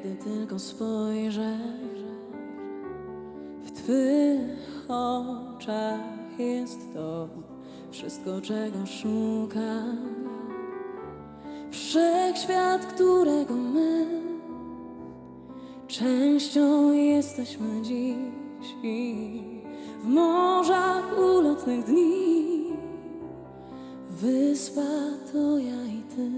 tylko spojrzę, w Twych oczach jest to wszystko, czego szukam. Wszechświat, którego my częścią jesteśmy dziś i w morzach ulotnych dni. Wyspa to ja i ty.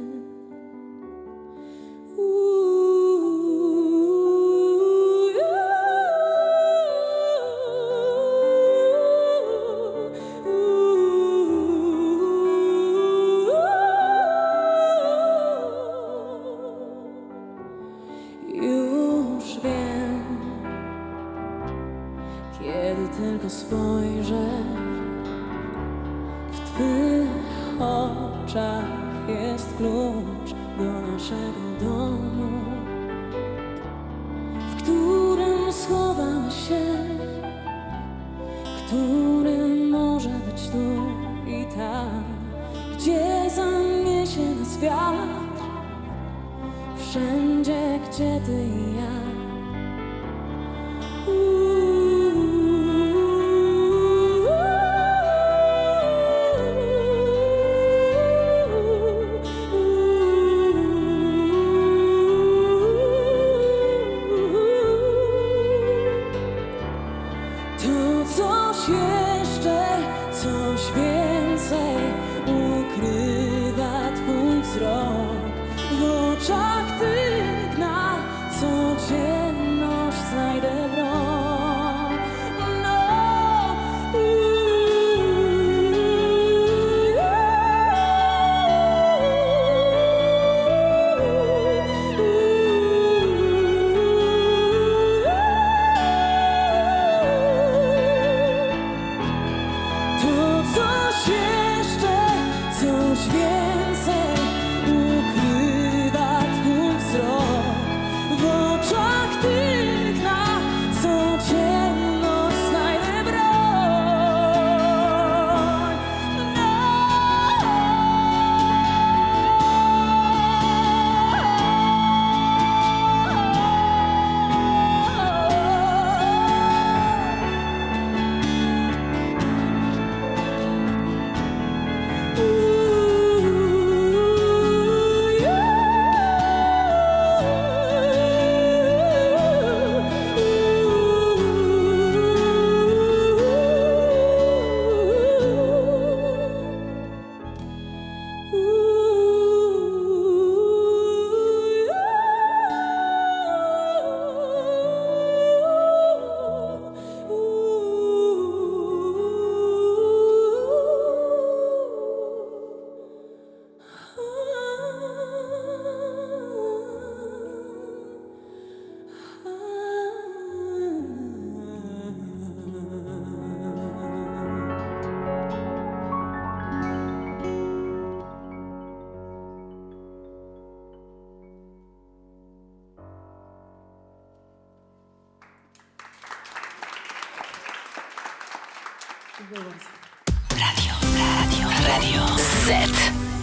Kiedy tylko spojrzę w Twych oczach jest klucz do naszego domu, w którym schowamy się, który może być tu i tam, gdzie zaniesie nas wiatr. Wszędzie, gdzie ty i ja. Radio, radio, radio Z.